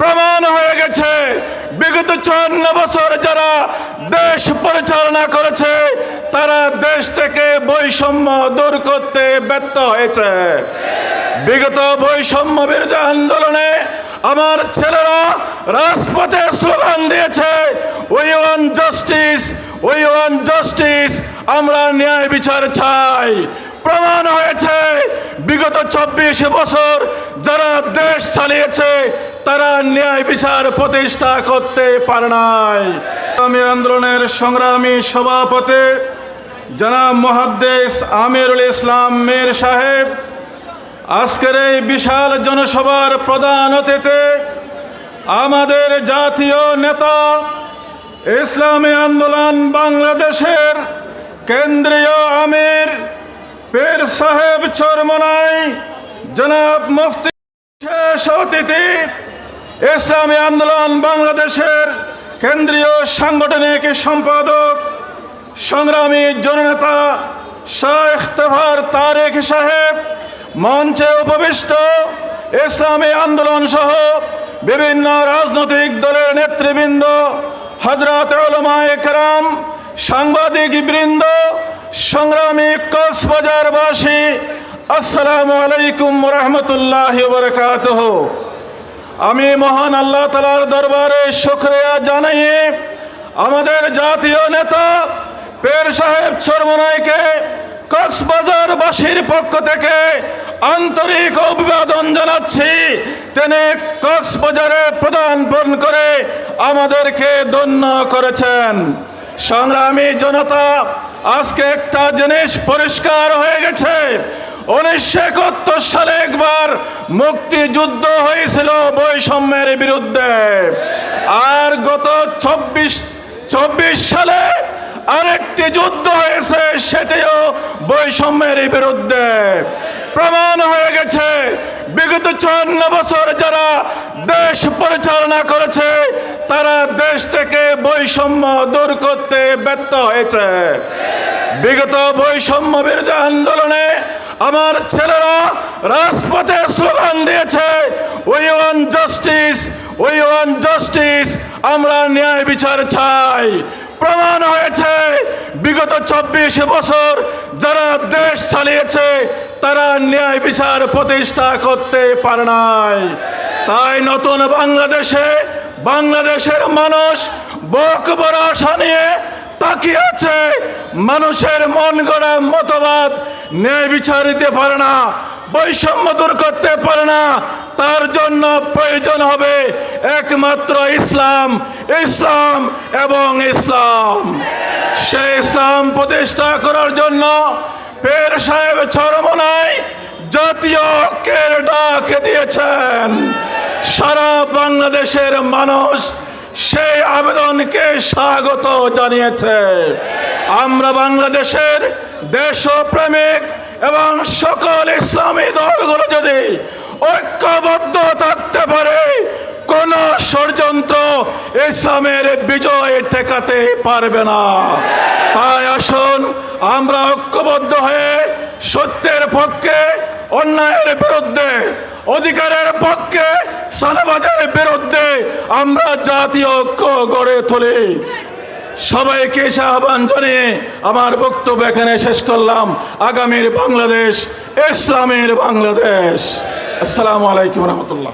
প্রমাণ হয়ে গেছে। বিগত চুয়ান্ন বছর যারা দেশ পরিচালনা করেছে, তারা দেশ থেকে বৈষম্য দূর করতে ব্যর্থ হয়েছে। বিগত বৈষম্য বিরোধী আন্দোলনে আমার ছেলেরা রাজপথে স্লোগান দিয়েছে we want justice we want justice আমরা ন্যায় বিচার চাই। প্রমাণ হয়েছে, বিগত চব্বিশ বছর যারা দেশ চালিয়েছে তারা ন্যায় বিচার প্রতিষ্ঠা করতে পারে নাই। আমি আন্দোলনের সংগ্রামী সভাপতি জনাব মহাদ্দেশ আমিরুল ইসলাম মীর সাহেব আজকের এই বিশাল জনসভার প্রধান অতিথি আমাদের জাতীয় নেতা, ইসলামী আন্দোলন বাংলাদেশের কেন্দ্রীয় আমির পীর সাহেব চরমনাই, জনাব মুফতি শেষ অতিথি ইসলামী আন্দোলন বাংলাদেশের কেন্দ্রীয় সাংগঠনিক সম্পাদক, সংগ্রামী জননেতা তেভার তারেক সাহেব, মঞ্চে উপবিষ্ট ইসলামী আন্দোলন সহ বিভিন্ন রাজনৈতিক দলের নেতৃবৃন্দ হজরত কেরাম, সাংবাদিক বৃন্দ, সংগ্রামী কক্সবাজারবাসী, আসসালামু আলাইকুম রহমতুল্লাহ বরকাতহ। আমি মহান আল্লাহ তালার দরবারে শুক্রিয়া জানিয়ে আমাদের জাতীয় নেতা, পের সাহেব চরমনাইকে কক্সবাজারবাসীর পক্ষ থেকে আন্তরিক অভিবাদন জানাচ্ছি। তিনি কক্সবাজারে প্রদানপণ করে আমাদেরকে ধন্য করেছেন। সংগ্রামী জনতা, আজকে একটা জিনিস পরিষ্কার হয়ে গেছে। উনিশশো একাত্তর সালে একবার মুক্তিযুদ্ধ হয়েছিল বৈষম্যের বিরুদ্ধে। আর গত চব্বিশ চব্বিশ সালে আরেকটি যুদ্ধ হয়েছে, সেটিও বৈষম্যের বিরুদ্ধে। প্রমাণ হয়ে গেছে, বিগত চুয়ান্ন বছর যারা দেশ পরিচালনা করেছে, তারা দেশ থেকে বৈষম্য দূর করতে ব্যর্থ হয়েছে। বিগত বৈষম্য বিরোধী আন্দোলনে আমার ছেলেরা রাজপথে স্লোগান দিয়েছে we want justice we want justice আমরা ন্যায় বিচার চাই। প্রমাণ হয়েছে, বিগত চব্বিশ বছর যারা দেশ চালিয়েছে, তারা ন্যায় বিচার প্রতিষ্ঠা করতে পারে নাই। তাই নতুন বাংলাদেশে বাংলাদেশের মানুষ বক বড় আশা নিয়ে তাকিয়ে আছে, মানুষের মন গড়া মতবাদ ন্যায় বিচার দিতে পারে না, বৈষম্য দূর করতে পারে না, তার জন্য প্রয়োজন হবে একমাত্র ইসলাম ইসলাম এবং ইসলাম। সে ইসলাম প্রতিষ্ঠা করার জন্য পের সাহেব চরমনায় জাতীয় ঐক্যের ডাক দিয়েছেন। সারা বাংলাদেশের মানুষ সেই আবেদনকে স্বাগত জানিয়েছে। আমরা বাংলাদেশের দেশপ্রেমিক এবং সকল ইসলামী দলগুলো যদি ঐক্যবদ্ধ থাকতে পারে, কোন ষড়যন্ত্র ইসলামের বিজয় ঠেকাতে পারবে না। তাই আসুন, আমরা ঐক্যবদ্ধ হয়ে সত্যের পক্ষে, অন্যায়ের বিরুদ্ধে, অধিকারের পক্ষে সাদাবাজারের বিরুদ্ধে আমরা জাতীয় ঐক্য গড়ে তুলি। সবাইকে আহ্বান জানিয়ে আমার বক্তব্য এখানে শেষ করলাম। আগামীর বাংলাদেশ, ইসলামের বাংলাদেশ। আসসালামু আলাইকুম রহমতুল্লাহ।